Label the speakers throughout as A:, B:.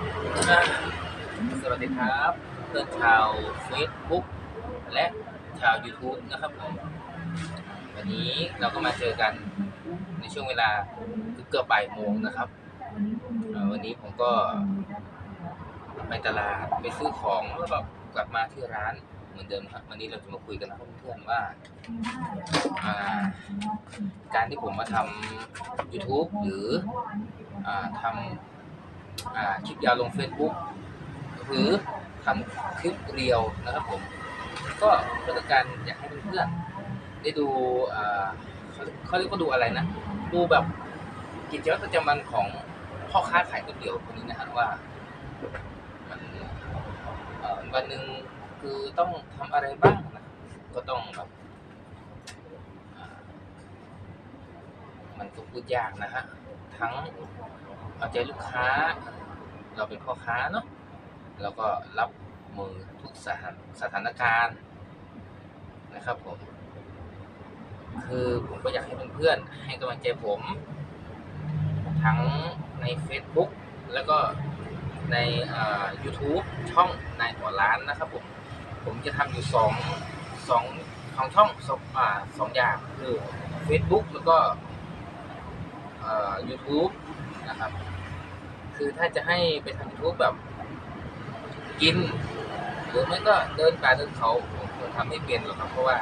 A: สวัสดีครับเพื่อนชาว Facebook และชาว YouTube นะครับผมวันนี้เราก็มาเจอกันในช่วงเวลาเกือบบ่ายโมงนะครับ วันนี้ผมก็ไปตลาดไปซื้อของแล้วก็กลับมาที่ร้านเหมือนเดิมครับวันนี้เราจะมาคุยกันนะครับเพื่อนว่าการที่ผมมาทำ YouTube หรืออทำ คลิปยาวลง Facebook หรือทำคลิปเรียวนะครับผม ก็เพื่อต้องการอยากให้เพื่อนๆได้ดูอ่าเขาเขาเรียกว่าดูอะไรนะ ดูแบบกิจวัตรประจำวันของพ่อค้าขายก๋วยเตี๋ยวคนนี้นะฮะว่ามันวันหนึ่งคือต้องทำอะไรบ้างนะก็ต้องแบบมันก็พูดยากนะฮะทั้ง เอาใจลูกค้า เราเป็นพ่อค้าเนาะแล้วก็รับมือทุกสถานสถานการณ์นะครับผม คือผมก็อยากให้เพื่อนๆให้กำลังใจผม ทั้งใน Facebook แล้วก็ใน YouTube ช่องนายหัวร้านนะครับผม ผมจะทำอยู่สองสองของช่องสองอ่าสองอย่างคือ Facebook แล้วก็ YouTube นะครับ คือถ้าจะให้ไปทำ YouTube แบบกิน หรือไม่ก็เดินป่าเดินเขาผมคงทำไม่เป็นหรอกครับเพราะว่า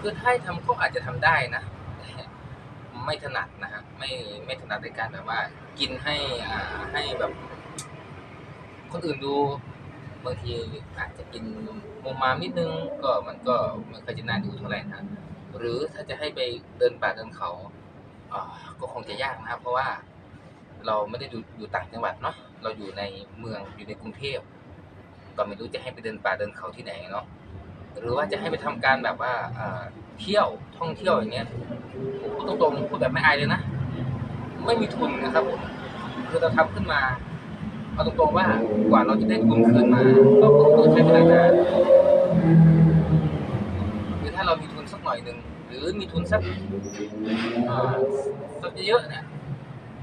A: คือถ้าให้ทำก็อาจจะทำได้นะไม่ถนัดนะฮะไม่ไม่ถนัดในการแบบว่า กินให้อ่าให้แบบ คนอื่นดูบางทีอาจจะกินมุมมามนิดนึง ก็มันก็ม่ค่อยจะน่าดูเท่าไหร่นะหรือถ้าจะให้ไปเดินป่าเดินเขาอ่าก็คงจะยากนะครับเพราะว่า เราไม่ได้อยู่อยู่ต่างจังหวัดเนาะเราอยู่ในเมืองอยู่ในกรุงเทพก็ไม่รู้จะให้ไปเดินป่าเดินเขาที่ไหนเนาะหรือว่าจะให้ไปทำการแบบว่าเที่ยวท่องเที่ยวอย่างเงี้ยพูดตรงๆพูดแบบไม่อายเลยนะไม่มีทุนนะครับผมคือเราทำขึ้นมาเอาตรงๆว่ากว่าเราจะได้ทุนคืนมาก็คงต้องใช้เวลานานคือถ้าเรามีทุนสักหน่อยหนึ่งหรือมีทุนสักสักเยอะเนี่ย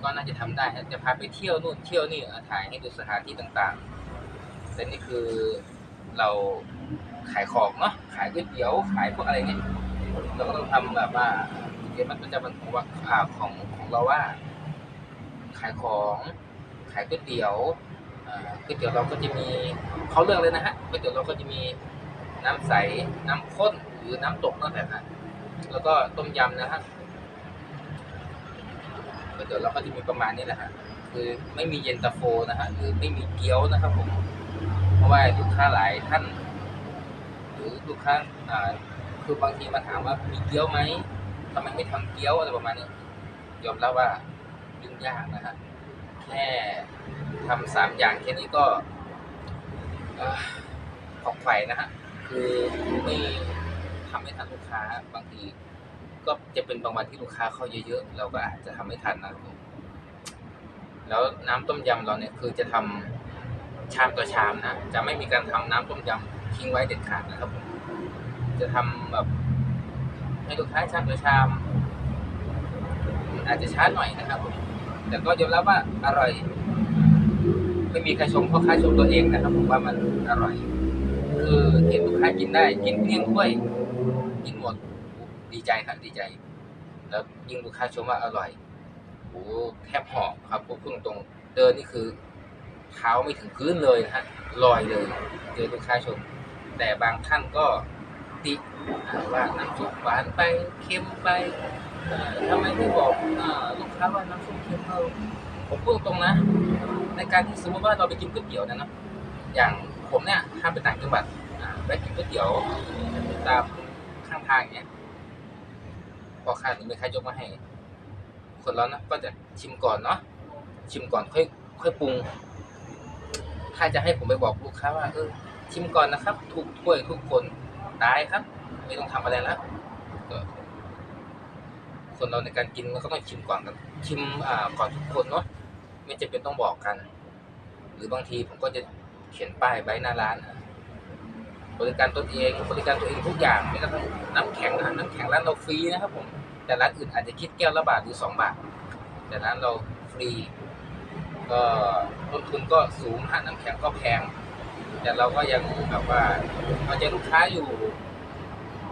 A: ก็น่าจะทำได้จะพาไปเที่ยวนู่นเที่ยวนี่ถ่ายให้ดูสถานที่ต่างๆ แต่นี่คือเราขายของเนาะขายก๋วยเตี๋ยวขายพวกอะไรเนี่ยเราก็ต้องทำแบบว่ากิจวัตรประจำวันของว่าอ่าของของเราว่า ขายของขายก๋วยเตี๋ยวก๋วยเตี๋ยวเราก็จะมีเขาเลือกเลยนะฮะก๋วยเตี๋ยวเราก็จะมีน้ำใสน้ำข้นหรือน้ำตกนั่นแหละฮะแล้วก็ต้มยำนะฮะ ก๋วยเตี๋ยวเราก็จะมีประมาณนี้แหละฮะคือไม่มีเย็นตาโฟนะฮะหรือไม่มีเกี๊ยวนะครับผมเพราะว่าลูกค้าหลายท่าน หรือลูกค้าอ่าคือบางทีมาถามว่ามีเกี๊ยวไหมทำไมไม่ทำเกี๊ยวอะไรประมาณนี้ยอมรับว่ายุ่งยากนะฮะแค่ทำสามอย่างแค่นี้ก็ออของไข่นะฮะคือไม่ทำไม่ทันลูกค้าบางที ก็จะเป็นบางวันที่ลูกค้าเข้าเยอะๆ เราก็อาจจะทำไม่ทันนะครับผมแล้วน้ำต้มยำเราเนี่ยคือจะทำชามต่อชามนะ จะไม่มีการทำน้ำต้มยำทิ้งไว้เด็ดขาดนะครับผมจะทำแบบให้ลูกค้าชามต่อชาม อาจจะช้าหน่อยนะครับผมแต่ก็ยอมรับว่าอร่อย ไม่มีใครชมเพราะค้าชมตัวเองนะครับผมว่ามันอร่อย คือเห็นลูกค้ากินได้ กินเกลี้ยงถ้วยกินหมด ดีใจครับดีใจ แล้วยิ่งลูกค้าชมว่าอร่อยโอ้แทบหอบครับพูดตรงๆเดินนี่คือเท้าไม่ถึงพื้นเลยนะฮะลอยเลยเจอลูกค้าชม แต่บางท่านก็ติว่าน้ำซุปหวานไปเค็มไปทำไมไม่บอกลูกค้าว่าน้ำซุปเค็มเราผมพูดตรงๆนะ ในการที่สมมติว่าเราไปกินก๋วยเตี๋ยวเนยนะอย่างผมเนี่ยถ้าไปต่างจังหวัดไปกินก๋วยเตี๋ยวตามข้างทางอย่างเงี้ย พอค้าหรือไม่ค้ายกมาให้ คนเรานะก็จะชิมก่อนเนาะชิมก่อนค่อยค่อยปรุง ถ้าจะให้ผมไปบอกลูกค้าว่าเออชิมก่อนนะครับทุกถ้วยทุกคนได้ครับ ไม่ต้องทำอะไรแล้วคนเราในการกินมันก็ต้องชิมก่อนกันชิมอ่าก่อนทุกคนเนาะไม่จำเป็นต้องบอกกัน หรือบางทีผมก็จะเขียนป้ายไว้หน้าร้าน บริการตนเอง บริการตัวเองทุกอย่างไม่กระทั่งน้ำแข็งนะน้ำแข็งร้านเราฟรีนะครับผมแต่ร้านอื่นอาจจะคิดแก้วละบาทหรือสองบาท แต่ร้านเราฟรี ก็ต้นทุนก็สูงฮะน้ำแข็งก็แพง แต่เราก็ยังแบบว่าเอาใจลูกค้าอยู่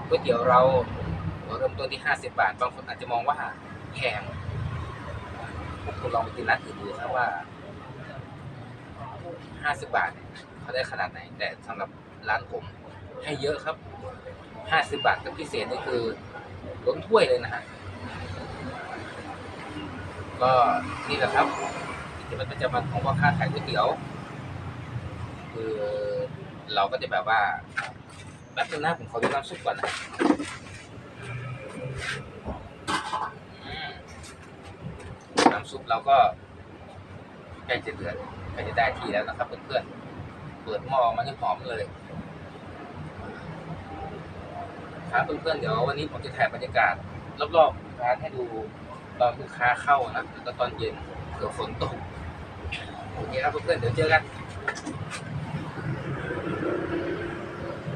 A: ก๋วยเตี๋ยวเราเริ่มต้นที่ห้าสิบาท บางคนอาจจะมองว่าแพงพวกคุณลองไปกินร้านอื่นดูครับว่าห้าสิบาทเนี่ยเขาได้ขนาดไหน แต่สำหรับ ร้านผมให้เยอะครับห้าสิบาทกับพิเศษนี่คือล้นถ้วยเลยนะฮะก็นี่แหละครับกิจวัตรประจำวันของพ่อค้าขายก๋วยเตี๋ยว คือเราก็จะแบบว่าแป๊บนึงนะผมขอดูน้ำซุปก่อนนะน้ำซุปเราก็ใกล้จะเดือดใกล้จะได้ที่แล้วนะครับเพื่อนๆเปิดหม้อมันจะหอมเลย ครับเพื่อนๆเดี๋ยววันนี้ผมจะถ่ายบรรยากาศรอบๆร้านให้ดูตอนลูกค้าเข้านะแล้วก็ตอนเย็นเผื่อฝนตกโอเคครับเพื่อนๆเดี๋ยวเจอกัน